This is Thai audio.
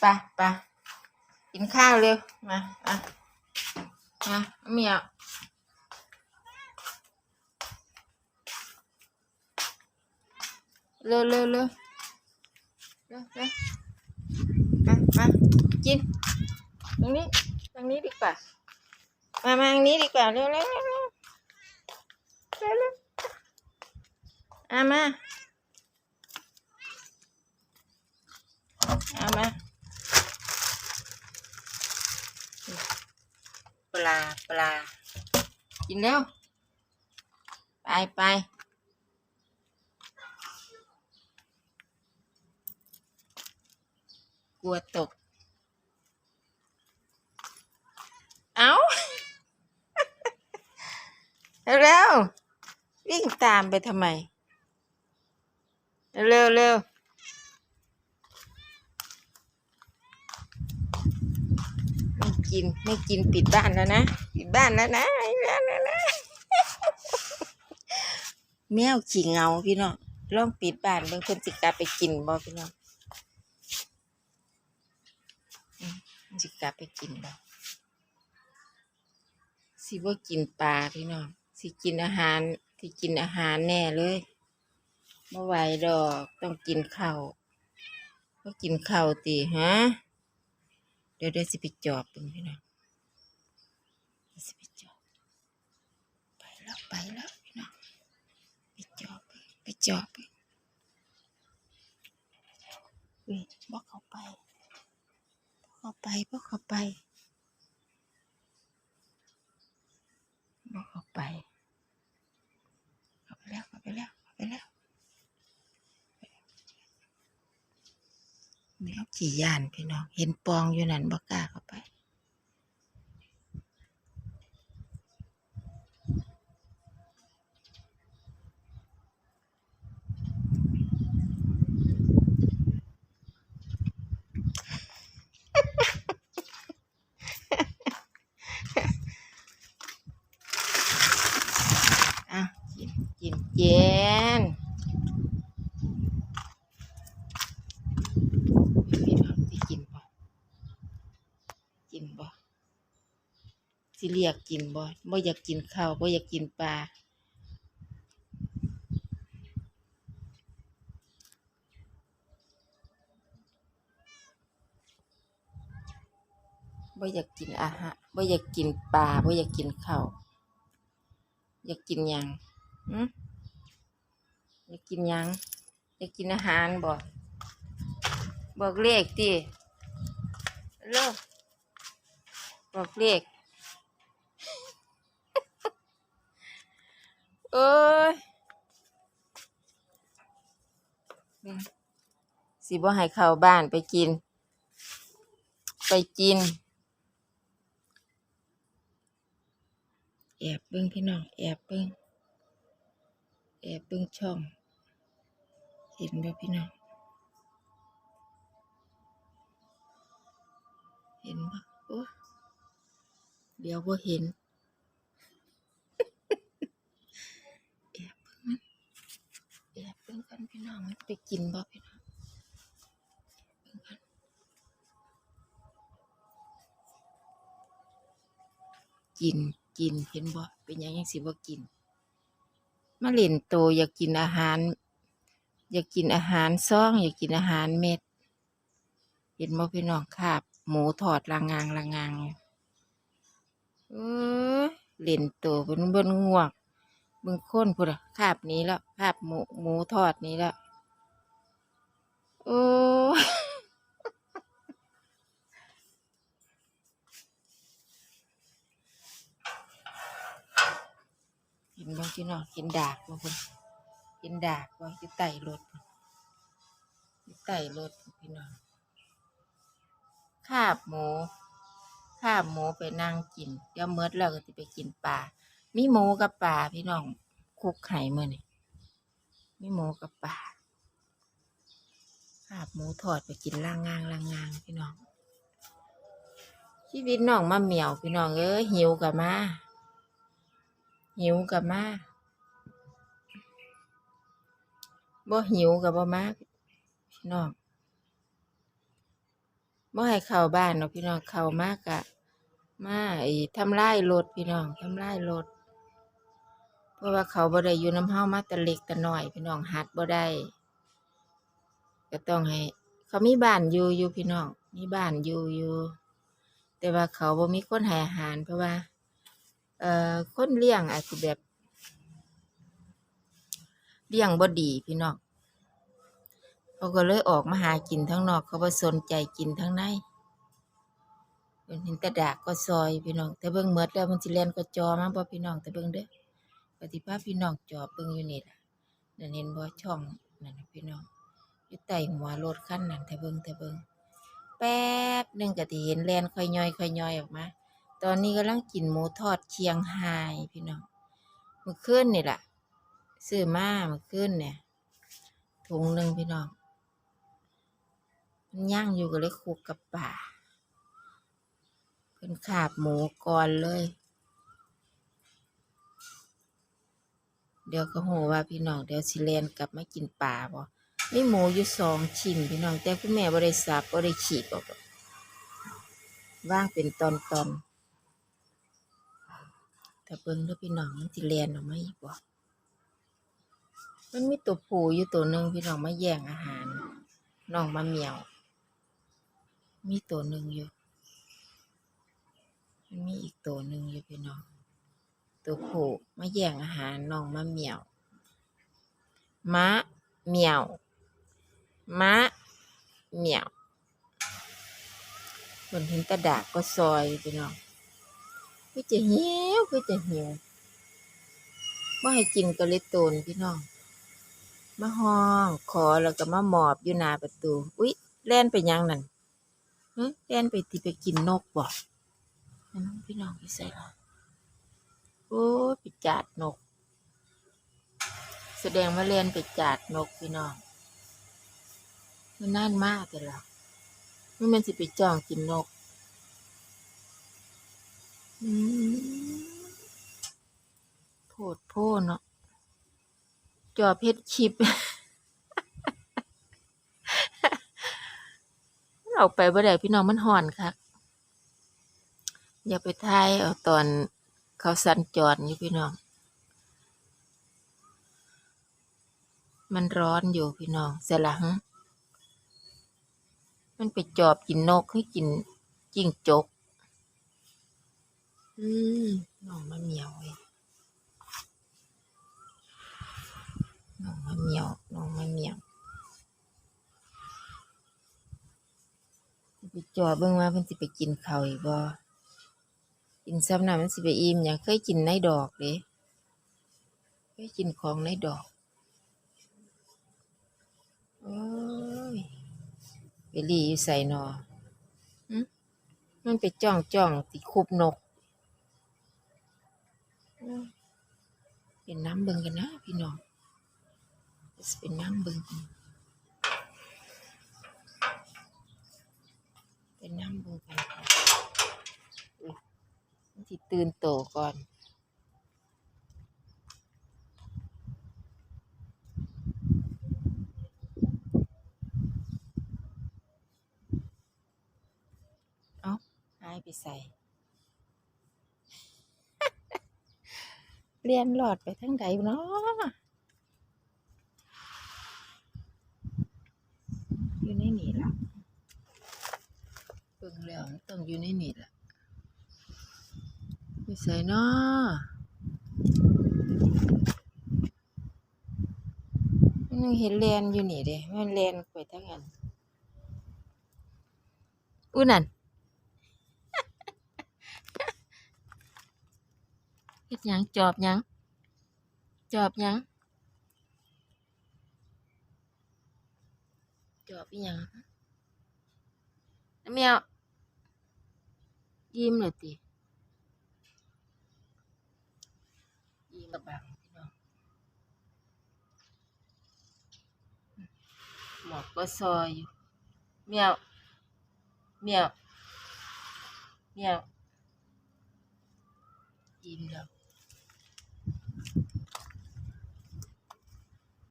ไปไปกินข้าวเร็ว มาอะมาเมียวเร็วเร็วเร็วเร็วเร็วมามากินตรงนี้ตรงนี้ดีกว่า มามาตรงนี้ดีกว่าเร็วเร็วเร็วเร็วเร็วอามา เอามา ปลาปลา กินเร็ว ไปไปกลัวตก เอาเร็ววิ่งตามไปทำไม เร็วเร็ว ไม่ กิน ไม่กินปิดบ้านแล้วนะ ปิดบ้านแล้วนะบ้านแล้วนะแมวขี้เงาพี่น้องลองปิดบ้านเบิ่งเพิ่นสิกลับไปกินบ่พี่น้องอืมเพิ่นสิกลับไปกินบ่สิบ่กินปลาพี่น้องสิกินอาหารสิกินอาหารแน่เลยบ่ไหวดอกต้องกินข้าวบ่กินข้าวติฮะ เดี๋ยวเดี๋ยวสิไปจอบเบิ่งพี่น้องสิไปจอบไปแล้วไปแล้วพี่น้องไปจอบไปจอบเบิ่งเว้ยบอกเข้าไปบอกเข้าไปบอกเข้าไปบอกเข้าไปเข้าไปแล้วเข้าไปแล้วเข้าไปแล้วแมว ขี่ยานพี่น้อง เห็นปองอยู่นั่นบ่กล้าเข้าไป อะกินกินเย็นพี่น้องสิกินบ่กินบ่ สิเรียกกินบ่บ่อยากกินข้าวบ่อยากกินปลาบ่อยากกินอาหารบ่อยากกินปลาบ่อยากกินข้าวอยากกินยังหืมอยากกินยังอยากกินอาหารบ่บอกเลขติเร็วบอกเลข เอ้ยสิบ่ให้เข้าบ้านไปกิน ไปกิน แอบเบิ่งพี่น้อง แอบเบิ่งแอบเบิ่งช่อง เห็นบ่พี่น้อง เห็นบ่โอ้เดี๋ยวบ่เห็น แอบเบิ่งมันแอบเบิ่ง กันพี่น้องมันไปกินบ่พี่น้องเบิ่งกันกินกินเห็นบ่เป็นยังยังสิบ่กินมาเล่นโตอยากกินอาหาร อยากกินอาหารซ่อง อยากกินอาหารเม็ด เห็นบ่พี่น้องคาบหมูทอดลางงางลางงางเอ้ยเล่นโตเบิ่นเบิ่นงวก เบิ่งคนพุ่นอะคาบนี้แล้วคาบหมูหมูทอดนี้แล้วโอ้กินบ่พี่น้องกินดากบ่พุ่นกินดากบ่อยู่ใต้รถพุ่นอยู่ใต้รถพี่น้องคาบหมูคาบหมูไปนั่งกิน เดี๋ยวเมิดแล้วก็สิไปกินปลา มีหมูกับปลาพี่น้อง คุกไข่มือนี่มีหมูกับปลาคาบหมูทอดไปกินล่างงางล่างงางพี่น้องชีวิตน้องมาเหมียวพี่น้องเอ้ยหิวกับมา หิวกับมาบ่หิวกับบ่มาพี่น้องบ่ให้เข้าบ้านเนาะพี่น้องเข้ามากะมาไอ้ทำลายรถพี่น้องทำลายรถ เพราะว่าเขาบ่ได้อยู่น้ำเฮามาแต่เล็กแต่น้อยพี่น้องหัดบ่ได้ ก็ต้องให้ เขามีบ้านอยู่อยู่พี่น้องมีบ้านอยู่อยู่แต่ว่าเขาบ่มีคนให้อาหาร เพราะว่า เอ่อคนเลี้ยงอาจสิแบบเลี้ยงบ่ดีพี่น้องเขาก็เลยออกมาหากินข้งนอก เขาบ่สนใจกินข้งในเพิ่นเห็นแต่ดากก็ซอยพี่น้องแต่เบิ่งหมดแล้วมันสิแล่นกระจอมาบ่พี่น้องแต่เบิ่งเด้อ ก็สิพาพี่น้องจอบเบิ่งอยู่นี่ล่ะนั่นเห็นบ่ช่องนั่นน่ะพี่น้องอยู่ใต้หัวรถคันนั้นแต่เบิ่งแต่เบิ่งแป๊บหนึงก็สิเห็นแล่นค่อยย่อยค่อยย่อยออกมา ตอนนี้กำลังกินหมูทอดเชียงไฮ้พี่น้องเมื่อคืนนี่ล่ะซื้อมาเมื่อคืนเนี่ยถุงหนึ่งพี่น้องมันย่างอยู่ก็เลยคลุกกับป่าเป็นขาบหมูก่อนเลย เดี๋ยวก็โหว่าพี่น้องเดี๋ยวสิเลนกลับมากินป่าบ่มีหมูอยู่สองชิ้นพี่น้องแต่คุณแม่บ่ได้สับบ่ได้ฉีกออกว่างเป็นตอนตอนแต่เบิ่งเด้อพี่น้องมันสิเลนออกมาอีกบ่มันมีตัวผู้อยู่ตัวหนึ่งพี่น้องมาแย่งอาหารน้องมาเหมียว มีตัวหนึ่งอยู่ มันมีอีกตัวหนึ่งอยู่พี่น้อง ตัวผู้มาแย่งอาหารน้องมาเหมียวม้าเหมียวม้าเหมียวคนเห็นตะดากก็ซอยพี่น้องก็จะหิวก็จะหิวว่าให้กินกะเลยตนพี่น้อง มาห้องขอแล้วก็มาหมอบอยู่หน้าประตู อุ๊ยแล่นไปยังนั่นฮะแล่นไปที่ไปกินนกบ่นั่นพี่น้องพี่ใส่ละโอ้ยไปจาดนก แสดงว่าเล่นไปจาดนกพี่น้องมันน่านมากแต่ละมันมันสิไปจ้องกินนกโพดโพเนาะจอเพชรคลิปออกไปบ่ได้พี่น้องมันห่อนคักอย่าไปทายเอาตอน เขาสัญจรอยู่พี่น้อง มันร้อนอยู่พี่น้องเสยหลัง มันไปจอบกินนกให้กินจิ้งจก อืมน้องมาเหมียวเว้ยน้องมะเหมียวน้องมะเหมียวไปจอเบิ่งว่าเพิ่นสิไปกินข้าวอีกบ่ กินซ้ำน้ำมันสิไปอิ่มหยังเคยกินในดอกเด้เคยกินของในดอกโอ้ยไปหลีอยู่ใส่นอมันไปจ้องจ้องติคุบนก เป็นน้ำเบิ่งกันนะพี่น้องเป็นน้ำเบึงเป็นน้ำเบึงกันค่ะอุ๊ย มันสิตื่นโตก่อน เอาหายไปใส่เรียนหลอดไปทั้งใดเนาะอยู่ในนี่ละเบิ่งแล้วมันต้องอยู่ในนี่ละ ใส่นาะมันยังเห็นแลนอยู่นี่เด้มันแลนไปทั้งอันอู้นั่นเฮ็ดหยังจอบหยังจอบหยังจอบอีหยังน้ำเมียวยิ้มเลยติยิ้มก ระบังพี่น้องหมอกก็ซอยอยู่เมียวเมียวเมียวยิ้มแล้ว